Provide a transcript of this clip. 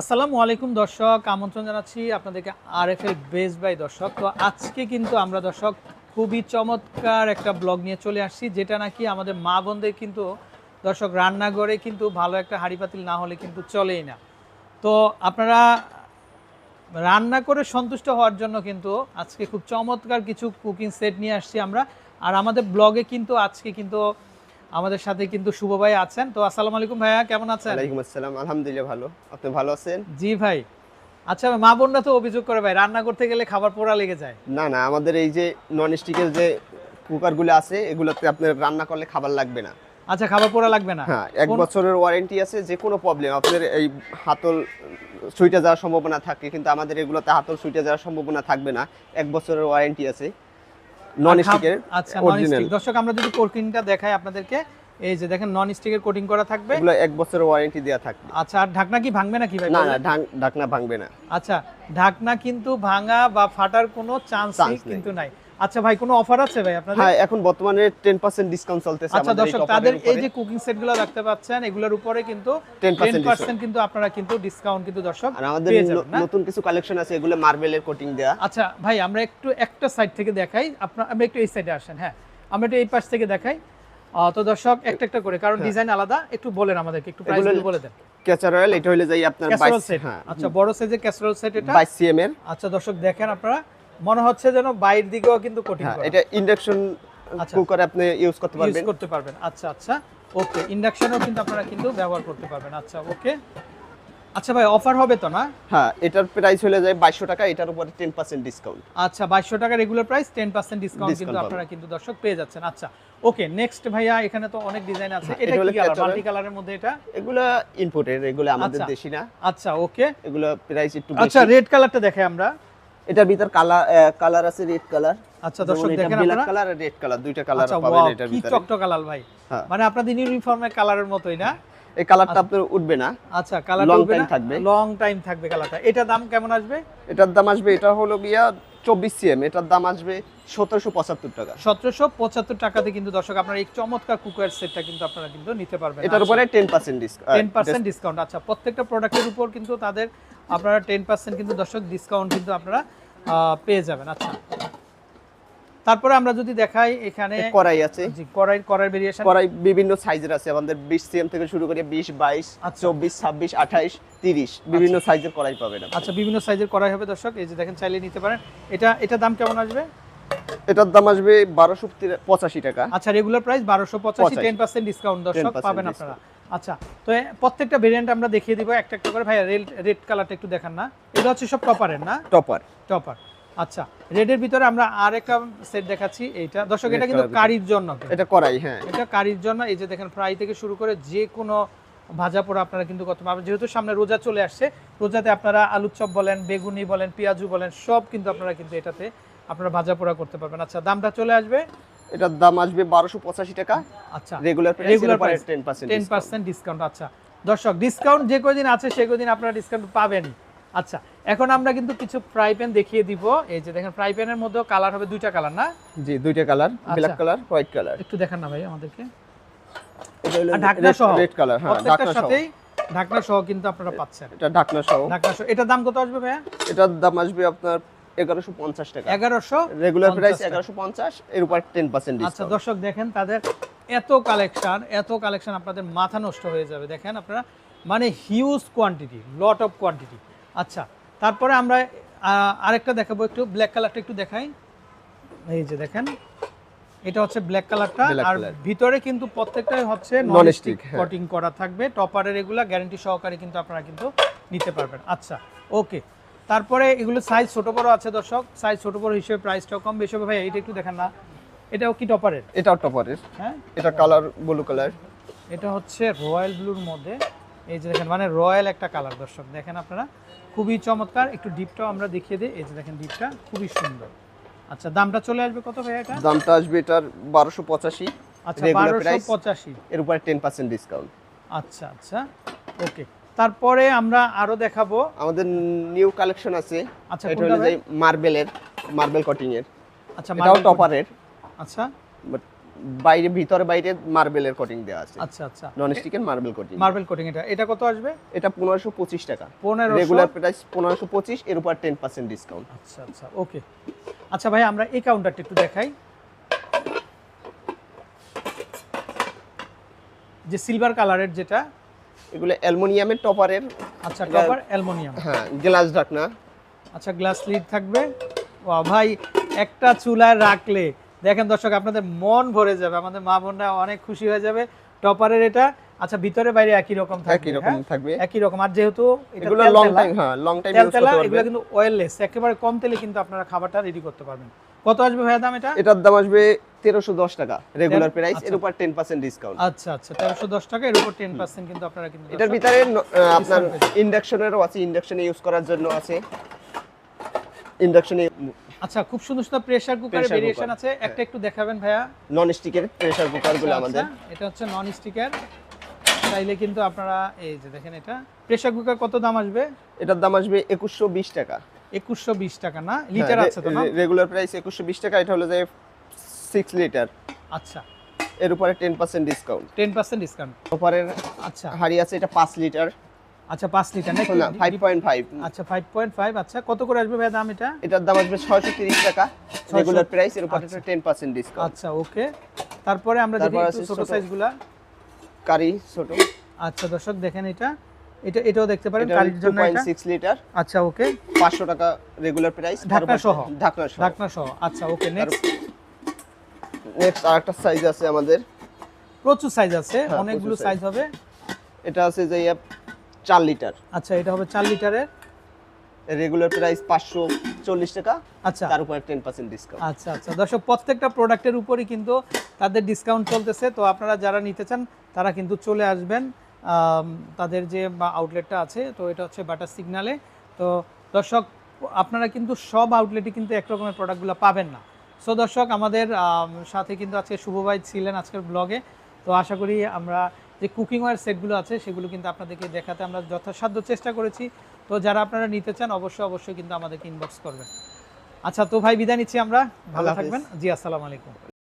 আসসালামু আলাইকুম দর্শক, আমন্ত্রণ জানাচ্ছি আপনাদেরকে R F L best buy দর্শক। তো আজকে কিন্তু আমরা দর্শক খুবই চমৎকার একটা ব্লগ নিয়ে চলে আসছি, যেটা নাকি আমাদের মা বোনদের কিন্তু, দর্শক রান্নাঘরে কিন্তু ভালো একটা হাঁড়ি পাতিল না হলে কিন্তু চলেই না। তো আপনারা রান্না করে সন্তুষ্ট হওয়ার জন্য কিন্তু আজকে খুব চমৎকার কিছু কুকিং সেট নিয়ে আসছি আমরা। আর আমাদের ব্লগে কিন্তু আজকে কিন্তু আমাদের সাথে কিন্তু শুভ ভাই আছেন। তো আসসালামু আলাইকুম ভাইয়া কেমন আছেন? ওয়ালাইকুম আসসালাম আলহামদুলিল্লাহ ভালো। আপনি ভালো আছেন? জি ভাই। আচ্ছা মা বোনরা তো অভিযোগ করে ভাই রান্না করতে গেলে খাবার পোড়া লেগে যায়। না না আমাদের এই যে নন স্টিকের যে কুকারগুলো আছে এগুলোতে আপনার রান্না করলে খাবার লাগবে না। আচ্ছা খাবার পোড়া লাগবে না? হ্যাঁ এক বছরের ওয়ারেন্টি আছে যে কোনো প্রবলেম আপনার এই হাতল সুইটে যাওয়ার সম্ভাবনা থাকে কিন্তু আমাদের এগুলোতে হাতল সুইটে যাওয়ার সম্ভাবনা থাকবে না। এক বছরের ওয়ারেন্টি আছে। নন স্টিকের আচ্ছা অরিজিনাল দর্শক আমরা যদি কোটিংটা দেখাই আপনাদেরকে এই যে দেখেন নন স্টিকের কোটিং করা থাকবে। এগুলো এক বছরের ওয়ারেন্টি দেওয়া থাকবে। আচ্ছা আর ঢাকনা কি ভাঙবে নাকি ভাই? না না ঢাকনা ভাঙবে না। আচ্ছা ঢাকনা কিন্তু ভাঙা বা ফাটার কোনো চান্স কিন্তু নাই। আচ্ছা ভাই কোনো অফার আছে ভাই আপনাদের? হ্যাঁ এখন বর্তমানে টেন পার্সেন্ট ডিসকাউন্ট চলতেছে আচ্ছা দর্শক তাদের এই যে কুকিং সেটগুলো দেখতে পাচ্ছেন এগুলোর উপরে কিন্তু 10% কিন্তু আপনারা কিন্তু ডিসকাউন্ট কিন্তু দর্শক আর আমাদের? নতুন কিছু কালেকশন আছে এগুলো মার্বেলের কোটিং দেয়া। আচ্ছা ভাই আমরা একটু একটা সাইড থেকে দেখাই। আপনার আমরা একটু এই সাইডে আসেন হ্যাঁ। আমরা একটু এই পাশ থেকে দেখাই। তো দর্শক একটা একটা করে কারণ ডিজাইন আলাদা। একটু বলেন আমাদেরকে একটু প্রাইস হ্যাঁ। এগুলো- বলে দেন। ক্যাচার অয়েল এটা হলে যাই আপনার 22 হ্যাঁ। আচ্ছা বড় সাইজের ক্যাসেরোল সেট এটা? 22 সিএম এর। আচ্ছা দর্শক দেখেন আপনারা। মনে হচ্ছে যেন বাইরের দিকেও কিন্তু কোটিং হ্যাঁ এটা ইন্ডাকশন আচ্ছা। কুকারে আপনি ইউজ করতে পারবেন। ইউজ করতে পারবেন। আচ্ছা আচ্ছা। ওকে ইন্ডাকশনও কিন্তু আপনারা কিন্তু ব্যবহার করতে পারবেন। আচ্ছা ওকে। আচ্ছা ভাই অফার হবে তো না? হ্যাঁ এটার প্রাইস হলে যায় 2200 টাকা এটার উপরে 10% ডিসকাউন্ট আচ্ছা বাইশশো টাকা regular price ten percent discount কিন্তু আপনারা কিন্তু দর্শক পেয়ে যাচ্ছেন। আচ্ছা ওকে নেক্সট ভাইয়া এখানে তো অনেক ডিজাইন আছে। এটা এটা কি কালার মাল্টি কালারের মধ্যে এটা? এগুলা ইম্পোর্টের এগুলো আমাদের আচ্ছা। দেশি না। আচ্ছা ওকে। এগুলো প্রাইস একটু আচ্ছা রেড কালারটা দেখাই আমরা। এটার ভিতর কালার কালার আছে রেড কালার আচ্ছা দর্শক দেখেন ব্ল্যাক কালার আর রেড কালার দুইটা কালার আচ্ছা পাবেন এটার কি চকচকে লাল ভাই। হ্যাঁ। মানে আপনাদের ইউনিফর্মের কালারের মতোই না? এই কালারটা আপনার উঠবে না। আচ্ছা কালার লং টাইম থাকবে। লং টাইম থাকবে কালারটা এটা দাম কেমন আসবে? এটার দাম আসবে এটা হলো গিয়া 24 সিএম এটার দাম আসবে 1775 টাকা। সতেরোশো পঁচাত্তর টাকাতে কিন্তু দর্শক আপনারা এই চমৎকার কুকার সেটটা কিন্তু আপনারা কিন্তু নিতে পারবেন। এটার উপরে 10% ডিসকাউন্ট টেন পার্সেন্ট ডিসকাউন্ট আচ্ছা। প্রত্যেকটা প্রোডাক্টের উপর কিন্তু তাদের আপনারা টেন পার্সেন্ট কিন্তু দর্শক ডিসকাউন্ট কিন্তু আপনারা পেয়ে যাবেন। আচ্ছা। তারপরে আমরা যদি দেখাই এখানে কড়াই আছে। জি কড়াই কড়াই ভেরিয়েশন কড়াই বিভিন্ন সাইজের আছে। আমাদের 20 সিএম থেকে শুরু করে 20 22 আচ্ছা। 24 26 28 30 বিভিন্ন সাইজের কড়াই পাবেন। আচ্ছা বিভিন্ন সাইজের কড়াই হবে দর্শক। এই যে দেখেন চাইলে নিতে পারেন। এটা এটা দাম কেমন আসবে? এটার দাম আসবে 1285 টাকা। আচ্ছা রেগুলার প্রাইস বারোশো পঁচাশি 85 টেন পার্সেন্ট ডিসকাউন্ট দর্শক পাবেন আপনারা। আচ্ছা তো প্রত্যেকটা ভেরিয়েন্ট আমরা দেখিয়ে দিব। একটা একটা করে। ভাই রেড রেড কালারটা একটু দেখান না। এটা হচ্ছে সব টপারের না? টপার টপার আচ্ছা রেডের ভিতরে আমরা আর একটা সেট দেখাচ্ছি এইটা। দর্শক এটা কিন্তু কারির জন্য। এটা কড়াই হ্যাঁ। এটা কারির জন্য এই যে দেখেন ফ্রাই থেকে শুরু করে যে কোনো ভাজা পোড়া আপনারা কিন্তু করতে পারবেন। যেহেতু সামনে রোজা চলে আসছে রোজাতে আপনারা আলুর চপ বলেন বেগুনি বলেন পেঁয়াজু বলেন সব কিন্তু আপনারা কিন্তু এটাতে আপনারা ভাজা পোড়া করতে পারবেন। আচ্ছা দামটা চলে আসবে? এটার দাম আসবে 1285 টাকা। আচ্ছা regular regular price 10% ten percent discount আচ্ছা। দর্শক ডিসকাউন্ট যে কদিন আছে সে কদিন আপনারা ডিসকাউন্ট পাবেনই। আচ্ছা এখন আমরা কিন্তু কিছু ফ্রাই প্যান দেখিয়ে দিব। এই যে দেখেন ফ্রাই প্যানের মধ্যেও কালার হবে দুইটা কালার না? জি দুইটা colour black. Colour white colour একটু দেখান না ভাই আমাদেরকে। এটা আর ঢাকনা সহ। রেড কালার হ্যাঁ ঢাকনা সহ। সাথেই ঢাকনা সহ কিন্তু আপনারা পাচ্ছেন। এটা ঢাকনা সহ। ঢাকনা সহ। এটার দাম কত আসবে ভাইয়া? এটার দাম আসবে আপনার 1150 টাকা। এগারোশো রেগুলার প্রাইস টাকা। 1150 এর উপর 10% আচ্ছা দর্শক দেখেন তাদের এত কালেকশন এত কালেকশন আপনাদের মাথা নষ্ট হয়ে যাবে। দেখেন আপনারা মানে huge quantity lot of quantity আচ্ছা তারপরে আমরা আরেকটা দেখাবো একটু ব্ল্যাক কালারটা একটু দেখাই। এই যে দেখেন এটা হচ্ছে ব্ল্যাক কালারটা আর ভিতরে কিন্তু প্রত্যেকটাই হচ্ছে নন স্টিক। কটিং করা থাকবে। টপারের এগুলা গ্যারান্টি সহকারে কিন্তু আপনারা কিন্তু নিতে পারবেন। আচ্ছা ওকে তারপরে এগুলো সাইজ ছোট বড় আছে দর্শক সাইজ ছোট বড় হিসেবে প্রাইসটাও কম বেশি হবে। ভাই এটা একটু দেখেন না। এটাও কি টপারের এটাও টপারের হ্যাঁ? এটা কালার ব্লু কালার এটা হচ্ছে রয়্যাল ব্লুর মধ্যে এই যে দেখেন মানে রয়্যাল একটা কালার দর্শক। দেখেন আপনারা খুবই চমৎকার। একটু ডিপটাও আমরা দেখিয়ে দিই। এই যে দেখেন ডিপটা খুবই সুন্দর। আচ্ছা দামটা চলে আসবে কত ভাই এটা? দামটা আসবে এটার 1285 আচ্ছা regular বারোশো। পঁচাশি। এর উপরে 10% ডিসকাউন্ট আচ্ছা আচ্ছা ওকে তারপরে আমরা আরও দেখাবো। আমাদের নিউ কালেকশন আছে। আচ্ছা এটা হলো যে মার্বেলের মার্বেল কটিং এর। আচ্ছা এটাও টপারের আচ্ছা। বাট বাইরে ভিতরে বাইরে মার্বেলের কোটিং দেওয়া আছে। আচ্ছা আচ্ছা। নন স্টিকের মার্বেল কোটিং মার্বেল কোটিং এটা এটা কত আসবে? এটা পনেরোশো পঁচিশ টাকা। পনেরো রেগুলার প্রাইস পনেরোশো পঁচিশ এর উপর টেন পার্সেন্ট ডিসকাউন্ট আচ্ছা আচ্ছা ওকে আচ্ছা ভাই আমরা এই কাউন্টারটা একটু দেখাই। যে সিলভার কালারের যেটা এগুলো অ্যালুমিনিয়ামের টপারের আচ্ছা টপার অ্যালুমিনিয়াম। হ্যাঁ গ্লাস ঢাকনা। আচ্ছা গ্লাস লিড থাকবে। ওয়া ভাই একটা চুলায় রাখলে দেখেন দর্শক আপনাদের মন ভরে যাবে আমাদের মা বোনরা অনেক খুশি হয়ে যাবে। টপারের এটা আচ্ছা ভিতরে বাইরে একই রকম থাকবে একই রকম হ্যাঁ? থাকবে। একই রকম আর যেহেতু এগুলো লং টাইম হ্যাঁ লং টাইম ইউজ করতে এগুলো কিন্তু অয়েললেস একেবারে কম তেলে কিন্তু আপনারা খাবারটা রেডি করতে পারবেন। কত আসবে ভাইয়া দাম এটা? এটার দাম আসবে তেরোশো দশ টাকা রেগুলার প্রাইস এর আচ্ছা। উপর টেন পার্সেন্ট ডিসকাউন্ট আচ্ছা আচ্ছা তেরোশো দশ টাকা এর উপর টেন পার্সেন্ট কিন্তু আপনারা কিন্তু এটার ভিতরে আপনার ইন্ডাকশনেরও আছে ইন্ডাকশনে ইউজ করার জন্য আছে। ইন্ডাকশনে আচ্ছা খুব সুন্দর সুন্দর প্রেসার কুকারের ভেরিয়েশন আছে। একটা একটু দেখাবেন ভাইয়া। নন স্টিকের প্রেসার কুকারগুলো আচ্ছা, আমাদের। এটা হচ্ছে নন স্টিকার চাইলে কিন্তু আপনারা এই যে দেখেন এটা। প্রেসার কুকার কত দাম আসবে? এটার দাম আসবে একুশশো বিশ টাকা। একুশশো বিশ টাকা না? হ্যাঁ, লিটার আছে তো না? রেগুলার প্রাইস একুশশো বিশ টাকা এটা হলো যে সিক্স লিটার আচ্ছা। এর উপরে ten percent discount ten percent discount অফারের আচ্ছা। হাড়ি আছে এটা পাঁচ লিটার আচ্ছা পাঁচ লিটার না না ফাইভ পয়েন্ট ফাইভ আচ্ছা ফাইভ পয়েন্ট ফাইভ আচ্ছা কত করে আসবে ভাই দাম এটা? এটার দাম আসবে ছয়শো তিরিশ টাকা। রেগুলার প্রাইস এর উপরে আচ্ছা। টেন পার্সেন্ট ডিসকাউন্ট আচ্ছা ওকে তারপরে আমরা যদি একটু ছোট। সাইজগুলা কারি ছোট। আচ্ছা দর্শক দেখেন এটা। এটা এটাও দেখতে পারেন কারির জন্য এটা। সিক্স লিটার আচ্ছা ওকে পাঁচশো টাকা রেগুলার প্রাইস ঢাকনা সহ? ঢাকনা সহ। ঢাকনা সহ। আচ্ছা ওকে নেক্সট নেক্সট আরেকটা সাইজ আছে আমাদের। প্রচুর সাইজ আছে হ্যাঁ, অনেকগুলো সাইজ হবে। এটা আছে যে চার লিটার। আচ্ছা এটা হবে চার লিটারের? রেগুলার প্রাইস পাঁচশো চল্লিশ টাকা। আচ্ছা। তার উপরে টেন পার্সেন্ট ডিসকাউন্ট আচ্ছা আচ্ছা। দর্শক প্রত্যেকটা প্রোডাক্টের উপরই কিন্তু তাদের ডিসকাউন্ট চলতেছে। তো আপনারা যারা নিতে চান তারা কিন্তু চলে আসবেন। তাদের যে আউটলেটটা আছে তো এটা হচ্ছে বাটার সিগনালে তো দর্শক আপনারা কিন্তু সব আউটলেটে কিন্তু একরকমের প্রোডাক্টগুলো পাবেন না। সো দর্শক আমাদের সাথে কিন্তু আজকে শুভ ভাই ছিলেন আজকের ব্লগে তো আশা করি আমরা যে কুকিং ওয়ার সেটগুলো আছে সেগুলো কিন্তু আপনাদেরকে দেখাতে আমরা যথাসাধ্য চেষ্টা করেছি। তো যারা আপনারা নিতে চান অবশ্যই অবশ্যই কিন্তু আমাদেরকে ইনবক্স করবেন। আচ্ছা তো ভাই বিদায় নিচ্ছি আমরা। ভালো থাকবেন। জি আসসালামু আলাইকুম।